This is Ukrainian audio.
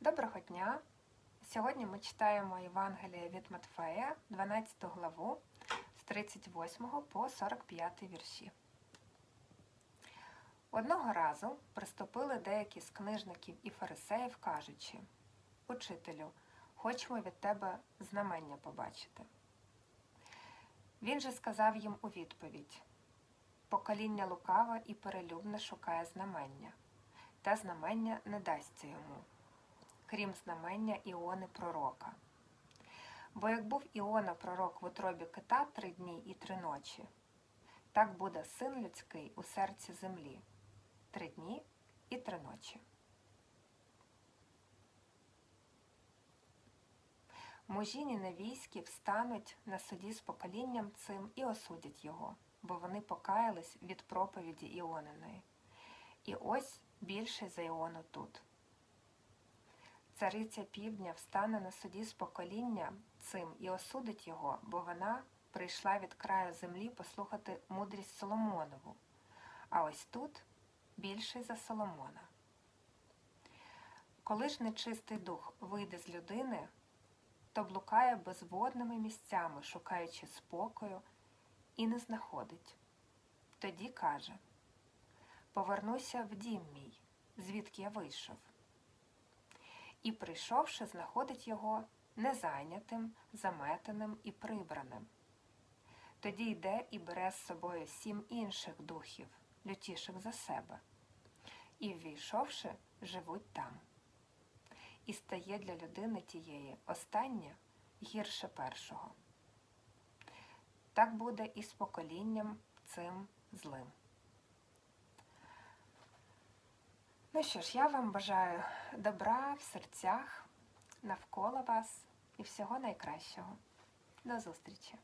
Доброго дня! Сьогодні ми читаємо Євангеліє від Матфея, 12 главу з 38 по 45 вірші. Одного разу приступили деякі з книжників і фарисеїв, кажучи Учителю, хочемо від тебе знамення побачити. Він же сказав їм у відповідь Покоління лукаве і перелюбне шукає знамення, та знамення не дасться йому крім знамення Іони пророка. Бо як був Іона пророк в утробі кита три дні і три ночі, так буде син людський у серці землі три дні і три ночі. Мужі ненавійські встануть на суді з поколінням цим і осудять його, бо вони покаялись від проповіді Іониної. І ось більше за Іону тут. Цариця півдня встане на суді з покоління цим і осудить його, бо вона прийшла від краю землі послухати мудрість Соломонову, а ось тут більший за Соломона. Коли ж нечистий дух вийде з людини, то блукає безводними місцями, шукаючи спокою, і не знаходить. Тоді каже Повернуся в дім мій, звідки я вийшов і, прийшовши, знаходить його незайнятим, заметеним і прибраним. Тоді йде і бере з собою сім інших духів, лютіших за себе, і, ввійшовши, живуть там. І стає для людини тієї останнє гірше першого. Так буде і з поколінням цим злим. Ну що ж, я вам бажаю добра в серцях, навколо вас і всього найкращого. До зустрічі!